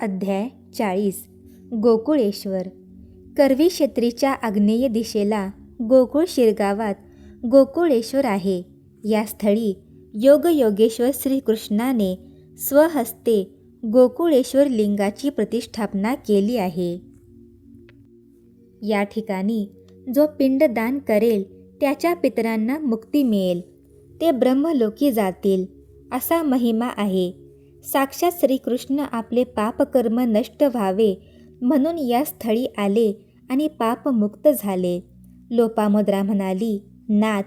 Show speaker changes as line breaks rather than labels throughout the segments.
अध्याय चाळीस. गोकुळेश्वर. करवी क्षेत्रीच्या आग्नेय दिशेला गोकुळ शिरगावात गोकुळेश्वर आहे. या स्थळी योगयोगेश्वर श्रीकृष्णाने स्वहस्ते गोकुळेश्वर लिंगाची प्रतिष्ठापना केली आहे. या ठिकाणी जो पिंडदान करेल त्याच्या पितरांना मुक्ती मिळेल. ते ब्रह्मलोकी जातील असा महिमा आहे. साक्षात श्रीकृष्ण आपले पापकर्म नष्ट व्हावे म्हणून या स्थळी आले आणि पापमुक्त झाले. लोपामुद्रा म्हणाली नाथ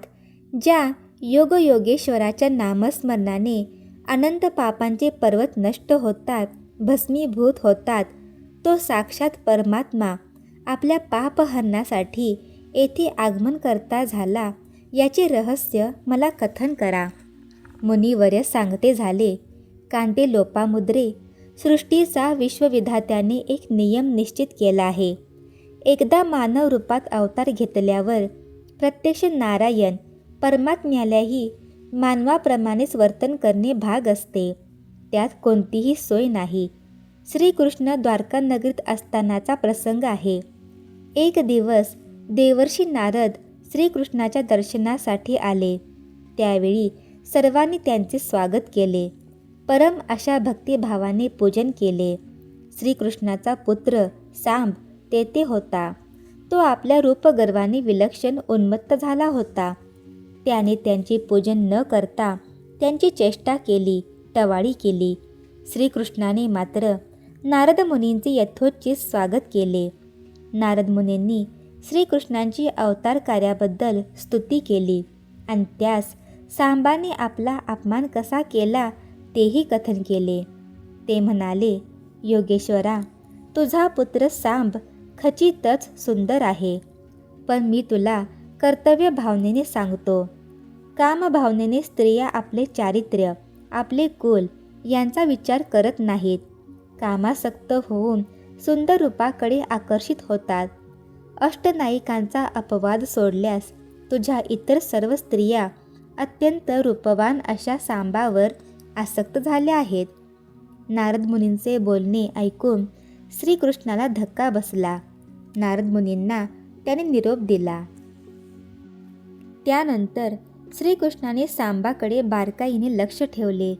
ज्या योगयोगेश्वराच्या नामस्मरणाने अनंत पापांचे पर्वत नष्ट होतात भस्मीभूत होतात तो साक्षात परमात्मा आपल्या पापहरणासाठी येथे आगमन करता झाला याचे रहस्य मला कथन करा. मुनिवर्य सांगते झाले कांदे लोपामुद्रे सृष्टीचा विश्वविधात्याने एक नियम निश्चित केला आहे. एकदा मानव रूपात अवतार घेतल्यावर प्रत्यक्ष नारायण परमात्म्यालाही मानवाप्रमाणेच वर्तन करणे भाग असते. त्यात कोणतीही सोय नाही. श्रीकृष्ण द्वारका नगरीत असतानाचा प्रसंग आहे. एक दिवस देवर्षी नारद श्रीकृष्णाच्या दर्शनासाठी आले. त्यावेळी सर्वांनी त्यांचे स्वागत केले. परम अशा भक्तिभावाने पूजन केले. श्रीकृष्णाचा पुत्र सांब तेथे होता. तो आपल्या रूपगर्वाने विलक्षण उन्मत्त झाला होता. त्याने त्यांचे पूजन न करता त्यांची चेष्टा केली टवाळी केली. श्रीकृष्णाने मात्र नारद मुनींचे यथोचित स्वागत केले. नारद मुनींनी श्रीकृष्णांची अवतार कार्याबद्दल स्तुती केली आणि त्यास सांबाने आपला अपमान कसा केला तेही कथन केले. ते म्हणाले योगेश्वरा तुझा पुत्र सांब खचितच सुंदर आहे. पण मी तुला कर्तव्य भावनेने सांगतो. कामभावनेने स्त्रिया आपले चारित्र्य आपले कुल यांचा विचार करत नाहीत. कामासक्त होऊन सुंदर रूपाकडे आकर्षित होतात. अष्टनायिकांचा अपवाद सोडल्यास तुझ्या इतर सर्व स्त्रिया अत्यंत रूपवान अशा सांबावर आसक्त झाल्या आहेत. नारद मुनींचे बोलणे ऐकून श्रीकृष्णाला धक्का बसला. नारद मुनींना त्याने निरोप दिला. त्यानंतर श्रीकृष्णाने सांबाकडे बारकाईने लक्ष ठेवले.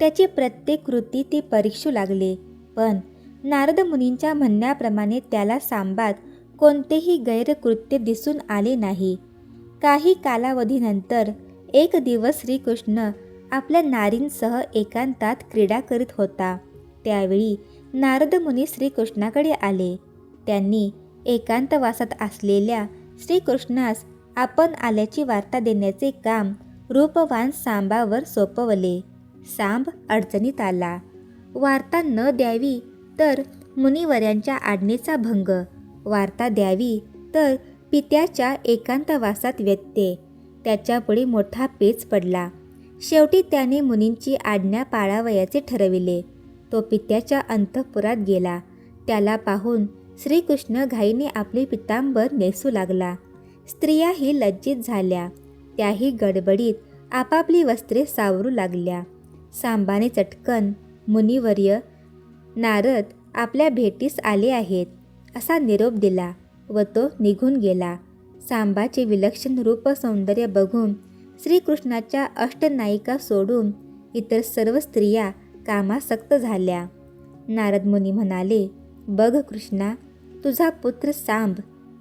त्याची प्रत्येक कृती ते परीक्षू लागले. पण नारद मुनींच्या म्हणण्याप्रमाणे त्याला सांबात कोणतेही गैरकृत्य दिसून आले नाही. काही कालावधीनंतर एक दिवस श्रीकृष्ण आपल्या नारींसह एकांतात क्रीडा करीत होता. त्यावेळी नारद मुनी श्रीकृष्णाकडे आले. त्यांनी एकांतवासात असलेल्या श्रीकृष्णास आपण आल्याची वार्ता देण्याचे काम रूपवान सांबावर सोपवले. सांब अडचणीत आला. वार्ता न द्यावी तर मुनिवर्यांच्या आज्ञेचा भंग. वार्ता द्यावी तर पित्याच्या एकांतवासात व्यत्यय. त्याच्यापुढे मोठा पेच पडला. शेवटी त्याने मुनींची आज्ञा पाळावयाचे ठरविले. तो पित्याच्या अंतःपुरात गेला. त्याला पाहून श्रीकृष्ण घाईने आपले पितांबर नेसू लागला. स्त्रियाही लज्जित झाल्या. त्याही गडबडीत आपापली वस्त्रे सावरू लागल्या. सांबाने चटकन मुनिवर्य नारद आपल्या भेटीस आले आहेत असा निरोप दिला व तो निघून गेला. सांबाचे विलक्षण रूप सौंदर्य बघून श्रीकृष्णाच्या अष्टनायिका सोडून इतर सर्व स्त्रिया कामासक्त झाल्या. नारद मुनी म्हणाले बघ कृष्णा तुझा पुत्र सांब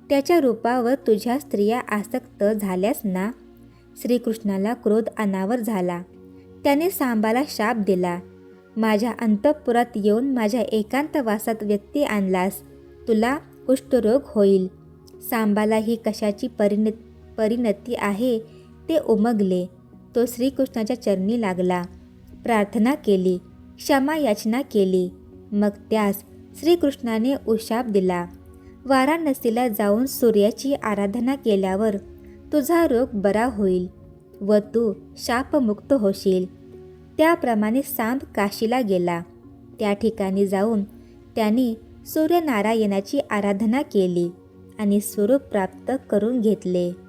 त्याच्या रूपावर तुझ्या स्त्रिया आसक्त झाल्यास ना? श्रीकृष्णाला क्रोध अनावर झाला. त्याने सांबाला शाप दिला. माझ्या अंतःपुरात येऊन माझ्या एकांतवासात व्यक्ती आणलास तुला कुष्ठरोग होईल. सांबाला ही कशाची परिण परिणती आहे ते उमगले. तो श्रीकृष्णाच्या चरणी लागला. प्रार्थना केली. क्षमा याचना केली. मग त्यास श्रीकृष्णाने उशाप दिला. वाराणसीला जाऊन सूर्याची आराधना केल्यावर तुझा रोग बरा होईल व तू शापमुक्त होशील. त्याप्रमाणे सांब काशीला गेला. त्या ठिकाणी जाऊन त्यांनी सूर्यनारायणाची आराधना केली आणि स्वरूप प्राप्त करून घेतले.